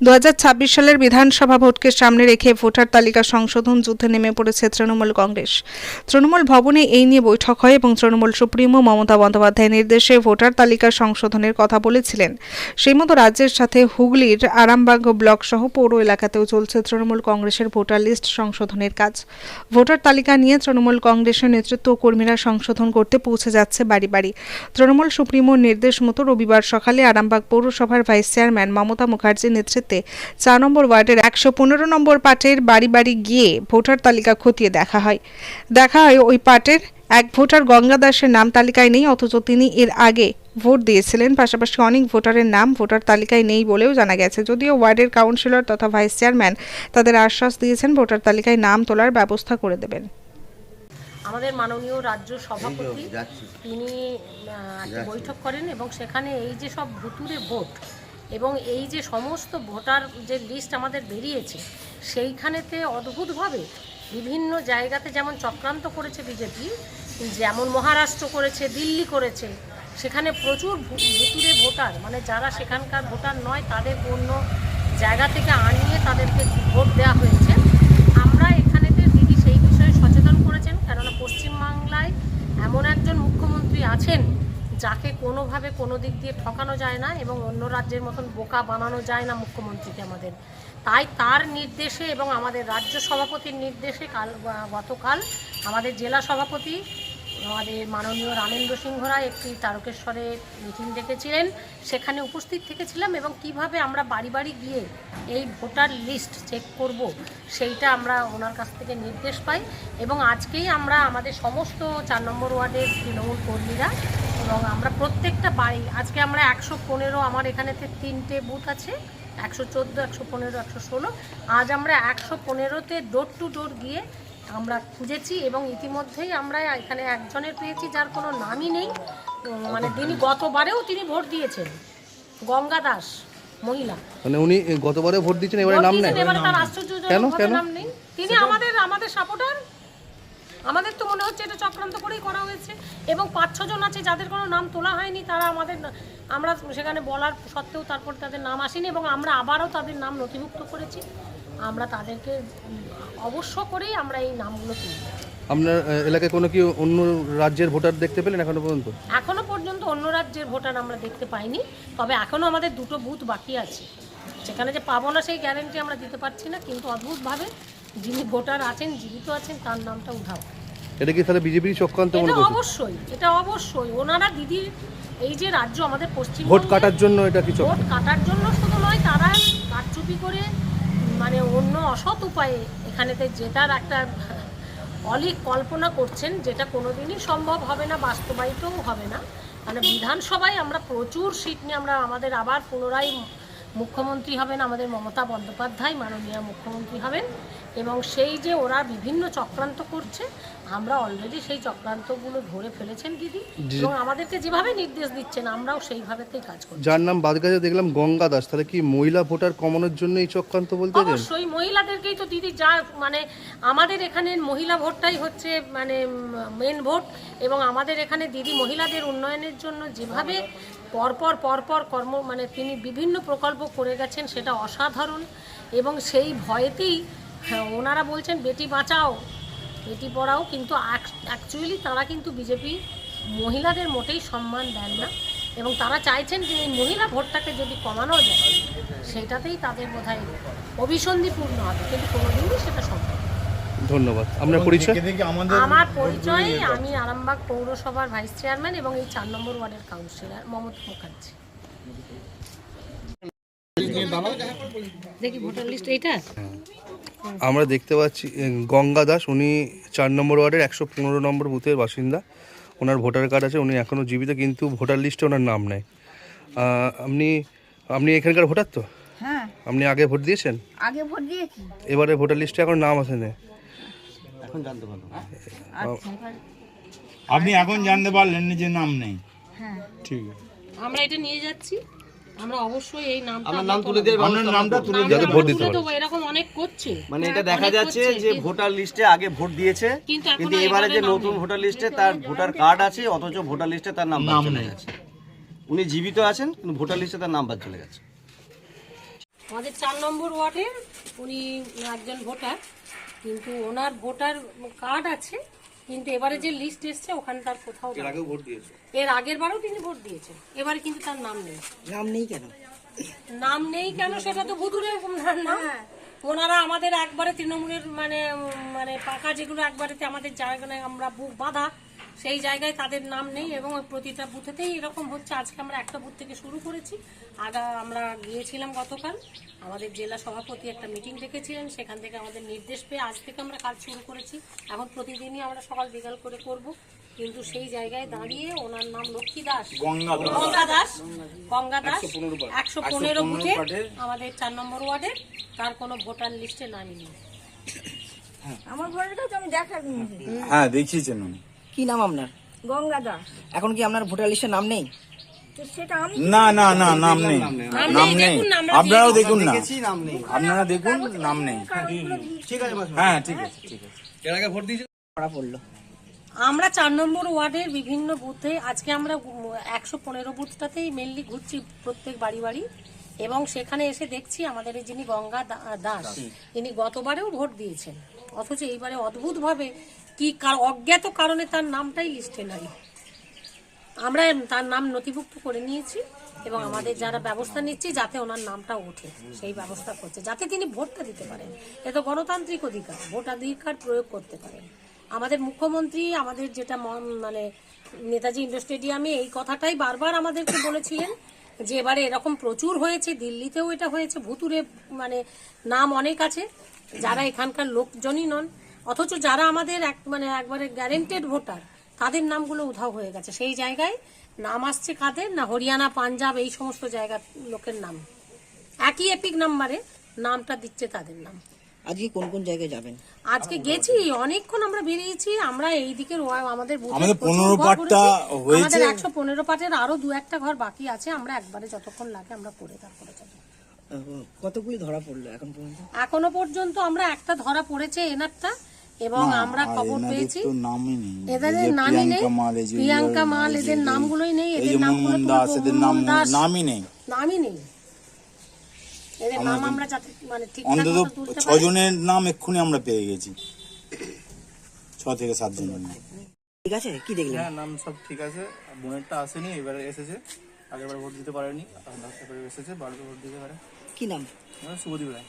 দু হাজার ছাব্বিশ সালের বিধানসভা ভোটকে সামনে রেখে ভোটার তালিকা সংশোধন যুদ্ধে নেমে পড়েছে তৃণমূল কংগ্রেস। তৃণমূল ভবনে এই নিয়ে বৈঠক হয় এবং তৃণমূল সুপ্রিমো মমতা বন্দ্যোপাধ্যায়ের নির্দেশে ভোটার তালিকা সংশোধনের কথা বলেছিলেন। সেই মতো রাজ্যের সাথে হুগলির আরামবাগ ব্লক সহ পৌর এলাকাতেও চলছে তৃণমূল কংগ্রেসের ভোটার লিস্ট সংশোধনের কাজ। ভোটার তালিকা নিয়ে তৃণমূল কংগ্রেসের নেতৃত্ব কর্মীরা সংশোধন করতে পৌঁছে যাচ্ছে বাড়ি বাড়ি। তৃণমূল সুপ্রিমোর নির্দেশ মতো রবিবার সকালে আরামবাগ পৌরসভার ভাইস চেয়ারম্যান মমতা মুখার্জির নেতৃত্বে চার নম্বর ওয়ার্ডের একশো পনেরো নম্বর পাটের বাড়ি বাড়ি গিয়ে ভোটার তালিকা খতিয়ে দেখা হয়। দেখা হয় ওই পাটের এক ভোটার গঙ্গা দাসের নাম তালিকায় নেই অথচ তিনি এর আগে ভোট দিয়েছিলেন। পাশাপাশি অনেক ভোটারের নাম ভোটার তালিকায় নেই বলেও জানা গেছে। যদিও ওয়ার্ডের কাউন্সিলর তথা ভাইস চেয়ারম্যান তাদের আশ্বাস দিয়েছেন ভোটার তালিকায় নাম তোলার ব্যবস্থা করে দেবেন। আমাদের মাননীয় রাজ্য সভাপতি তিনি একটা বৈঠক করেন এবং সেখানে এই যে সব ভুতুরে ভোট এবং এই যে সমস্ত ভোটার যে লিস্ট আমাদের বেরিয়েছে, সেইখানেতে অদ্ভুতভাবে বিভিন্ন জায়গাতে যেমন চক্রান্ত করেছে বিজেপি যেমন মহারাষ্ট্র করেছে, দিল্লি করেছে, সেখানে প্রচুর ভুতুরে ভোটার মানে যারা সেখানকার ভোটার নয়, তাদের অন্য জায়গা থেকে আনিয়ে তাদেরকে ভোট দেওয়া হয়েছে। আমরা এখানেতে দিদি সেই বিষয়ে সচেতন করেছেন, কেননা পশ্চিমবাংলায় এমন একজন মুখ্যমন্ত্রী আছেন যাকে কোনোভাবে কোনো দিক দিয়ে ঠকানো যায় না এবং অন্য রাজ্যের মতন বোকা বানানো যায় না মুখ্যমন্ত্রীকে আমাদের। তাই তার নির্দেশে এবং আমাদের রাজ্য সভাপতির নির্দেশে কাল গতকাল আমাদের জেলা সভাপতি আমাদের মাননীয় রামেন্দ্র সিংহ রায় একটি তারকেশ্বরে মিটিং ডেকেছিলেন। সেখানে উপস্থিত থেকেছিলাম এবং কীভাবে আমরা বাড়ি বাড়ি গিয়ে এই ভোটার লিস্ট চেক করব সেইটা আমরা ওনার কাছ থেকে নির্দেশ পাই এবং আজকেই আমরা আমাদের সমস্ত চার নম্বর ওয়ার্ডের তৃণমূল কর্মীরা এবং আমরা প্রত্যেকটা বাড়ি আজকে আমরা একশো পনেরো আমার এখানেতে তিনটে বুথ আছে একশো চোদ্দ একশো পনেরো একশো ষোলো। আজ আমরা একশো পনেরোতে ডোর টু ডোর গিয়ে আমরা খুঁজেছি এবং ইতিমধ্যেই আমরা এখানে একজনের পেয়েছি যার কোনো নামই নেই। মানে তিনি গতবারেও তিনি ভোট দিয়েছেন। গঙ্গা দাস মহিলা। মানে উনি গতবারে ভোট দিয়েছেন এবারে নাম নেই এবারে তার আশ্চর্যজনক? নাম নেই। তিনি আমাদের আমাদের সাপোর্টার আমাদের তো মনে হচ্ছে এটা চক্রান্ত করেই করা হয়েছে। এবং পাঁচ ছজন আছে যাদের কোনো নাম তোলা হয়নি তারা আমাদের আমরা সেখানে বলার সত্ত্বেও তারপর তাদের নাম আসেনি এবং আমরা আবারও তাদের নাম নথিভুক্ত করেছি। আমরা তাদেরকে অবশ্য করেই আমরা এই নামগুলো তুলব আপনার এলাকায় কোনো কি অন্য রাজ্যের ভোটার দেখতে পেলেন এখনও পর্যন্ত? এখনও পর্যন্ত অন্য রাজ্যের ভোটার আমরা দেখতে পাইনি তবে এখনও আমাদের দুটো বুথ বাকি আছে। সেখানে যে পাবো না সেই গ্যারেন্টি আমরা দিতে পারছি না কিন্তু অদ্ভুতভাবে যিনি ভোটার আছেন জীবিত আছেন তার নামটা উঠাও। এটা কি তাহলে বিজেপির চক্রান্ত মনে এটা করছে অবশ্যই এটা অবশ্যই। ওনারা দিদির এই যে রাজ্য আমাদের পশ্চিম ভোট কাটার জন্য এটা কি ভোট কাটার জন্য শুধু নয় তারা কারচুপি করে মানে অন্য অসৎ উপায়ে এখানেতে জেতার একটা অলিক কল্পনা করছেন যেটা কোনোদিনই সম্ভব হবে না বাস্তবায়িতও হবে না। মানে বিধানসভায় আমরা প্রচুর সিট নিয়ে আমরা আমাদের আবার পুনরায় মুখ্যমন্ত্রী হবেন আমাদের মমতা বন্দ্যোপাধ্যায় মাননীয় মুখ্যমন্ত্রী হবেন। এবং সেই যে ওরা বিভিন্ন চক্রান্ত করছে আমরা অলরেডি সেই চক্রান্তগুলো ধরে ফেলেছেন দিদি। এবং আমাদেরকে যেভাবে নির্দেশ দিচ্ছেন আমরাও সেইভাবেতেই কাজ করছি। যার নাম বাদগাছে দেখলাম গঙ্গা দাস। তাহলে কি মহিলা ভোটার কমানোর জন্য এই চক্রান্ত বলতে অবশ্যই মহিলাদেরকেই তো দিদি যা মানে আমাদের এখানে মহিলা ভোটটাই হচ্ছে মানে মেন ভোট। এবং আমাদের এখানে দিদি মহিলাদের উন্নয়নের জন্য যেভাবে পরপর পরপর কর্ম মানে তিনি বিভিন্ন প্রকল্প করে গেছেন সেটা অসাধারণ। এবং সেই ভয়েতেই হ্যাঁ, ওনারা বলছেন বেটি বাঁচাও বেটি পড়াও কিন্তু অ্যাকচুয়ালি তারা কিন্তু বিজেপি মহিলাদের মোটেই সম্মান দেন না। এবং তারা চাইছেন যে এই মহিলা ভোটটাকে যদি কমানো যায় সেটাতেই তাদের বোধ হয় অভিসন্ধিপূর্ণ হবে কিন্তু কোনোদিনই সেটা সম্ভব ধন্যবাদ। আপনার পরিচয়? আমার পরিচয় আমি আরামবাগ পৌরসভার ভাইস চেয়ারম্যান এবং এই চার নম্বর ওয়ার্ডের কাউন্সিলর মমতা মুখার্জি। দেখি। ভোটার লিস্ট এইটা? আমরা দেখতে পাচ্ছি গঙ্গা দাস উনি চার নম্বর ওয়ার্ডের একশো পনেরো নম্বর বুথের বাসিন্দা। ওনার ভোটার কার্ড আছে উনি এখনও জীবিত কিন্তু ভোটার লিস্টে ওনার নাম নেই। আপনি আপনি এখানকার ভোটার তো? হ্যাঁ। আপনি আগে ভোট দিয়েছেন? আগে ভোট দিয়েছি। এবারে ভোটার লিস্টে এখন নাম আসে না আচ্ছা আপনি এখন জানতে পারলেন যে নাম নেই। হ্যাঁ। ঠিক আছে। আমরা এটা নিয়ে যাচ্ছি। আমরা অবশ্যই এই নামটা আপনার নাম তুলে দিয়ে আপনার নামটা তুলে নামটা ভোট দিতে তুলে এরকম অনেক করছে। মানে এটা দেখা যাচ্ছে যে ভোটার লিস্টে আগে ভোট দিয়েছে কিন্তু এবারে যে নতুন ভোটার লিস্টে তার ভোটার কার্ড আছে অথচ ভোটার লিস্টে তার নাম চলে গেছে। উনি জীবিত আছেন কিন্তু ভোটার লিস্টে তার নাম বাদ চলে গেছে। আমাদের চার নম্বর ওয়ার্ডের উনি একজন ভোটার কিন্তু ওনার ভোটার কার্ড আছে কিন্তু এবারে যে লিস্ট এসছে ওখানে তার কোথাও এর আগেও ভোট দিয়েছে। এর আগের বারও তিনি ভোট দিয়েছেন। এবারে কিন্তু তার নাম নেই। নাম নেই কেন? নাম নেই কেন সেটা তো ভুতুরে নাম। ওনারা আমাদের একবারে তৃণমূলের মানে মানে পাকা যেগুলো একবারে আমাদের জায়গায় আমরা বুক বাঁধা। সেই জায়গায় তাদের নাম নেই এবং ওই প্রতিটা বুথেতেই এরকম হচ্ছে। আজকে আমরা একটা বুথ থেকে শুরু করেছি। আগা আমরা গিয়েছিলাম গতকাল। আমাদের জেলা সভাপতি একটা মিটিং ডেকেছিলেন। সেখান থেকে আমাদের নির্দেশ পেয়ে আজ থেকে আমরা কাজ শুরু করেছি। এখন প্রতিদিনই আমরা সকাল বিকাল করে করব। কিন্তু সেই জায়গায় দাঁড়িয়ে ওনার নাম লক্ষ্মী দাস। গঙ্গা দাস। গঙ্গা দাস। একশো পনেরো বুথে আমাদের চার নম্বর ওয়ার্ডে তার কোনো ভোটার লিস্টে নামই নেই। আমার কাছে আমি দেখা হ্যাঁ দেখিয়েছেন উনি। কি নাম আপনার? গঙ্গা দাস এখন কি আপনার ভোটার লিস্টে নাম নেই? তো সেটা আমি না না না নাম নেই। নাম নেই। আমরা আপনারাও দেখুন না। আপনারা দেখুন নাম নেই। ঠিক আছে হ্যাঁ ঠিক আছে ঠিক আছে। এর আগে ভোট দিয়েছে ধরা পড়ল। আমরা চার নম্বর ওয়ার্ডের বিভিন্ন বুথে আজকে আমরা একশো পনেরো বুথটাতেই মেনলি ঘুরছি প্রত্যেক বাড়ি বাড়ি এবং সেখানে এসে দেখছি আমাদের এই যিনি গঙ্গা দা- দাস তিনি গতবারেও ভোট দিয়েছেন। অথচ এইবারে অদ্ভুতভাবে কি অজ্ঞাত কারণে তার নামটাই লিস্টে নাই। আমরা তার নাম নথিভুক্ত করে নিয়েছি এবং আমাদের যারা ব্যবস্থা নিচ্ছি যাতে ওনার নামটা ওঠে, সেই ব্যবস্থা করছে, যাতে তিনি ভোটটা দিতে পারেন। এ তো গণতান্ত্রিক অধিকার, ভোটাধিকার প্রয়োগ করতে পারেন। আমাদের মুখ্যমন্ত্রী, আমাদের যেটা মন- মানে নেতাজি ইন্ডোর স্টেডিয়ামে এই কথাটাই বারবার আমাদেরকে বলেছিলেন যে এবারে এরকম প্রচুর হয়েছে, দিল্লিতেও এটা হয়েছে ভুতুরে মানে নাম অনেক আছে। যারা এখানকার লোকজনই নন অথচ যারা আমাদের এক মানে একবারে গ্যারেন্টেড ভোটার তাদের নামগুলো উধাও হয়ে গেছে। সেই জায়গায় নাম আসছে কাদের? না হরিয়ানা পাঞ্জাব এই সমস্ত জায়গার লোকের নাম। একই এপিক নাম্বারে নামটা দিচ্ছে তাদের নাম। আজকে কোন কোন জায়গায় যাবেন? আজকে গেছি অনেকক্ষণ আমরা বেরিয়েছি আমরা এই দিকের আমাদের আমাদের 15 পাটটা হয়েছে। আমাদের একশো পনেরো পাটের আরও দু একটা ঘর বাকি আছে আমরা একবারে যতক্ষণ লাগে আমরা করে তারপরে যাব। কতগুলি ধরা পড়ল এখন পর্যন্ত? এখনও পর্যন্ত আমরা একটা ধরা পড়েছে এনারটা। এবং আমরা খবর পেয়েছি। তো নামই নেই। এদের নামই নেই। প্রিয়াঙ্কা মাল এই যে প্রিয়াঙ্কা ইয়ে, এদের নামগুলোই নেই। এদের নামগুলো দাস এদের নাম নামই নেই। নামই নেই। এদের নাম আমরা মানে ঠিকঠাক অন্তত ছজনের নাম এক্ষুনি আমরা পেয়ে গেছি। ছ থেকে সাত জনের নাম। ঠিক আছে? কি দেখলেন? হ্যাঁ নাম সব ঠিক আছে। বোনেরটা আসেনি এবারে এসেছে। আগেরবার ভোট দিতে পারেনি এখন এসেছে বাড়িতে ভোট দিতে পারে। কি নাম? শুভদীপ রায়।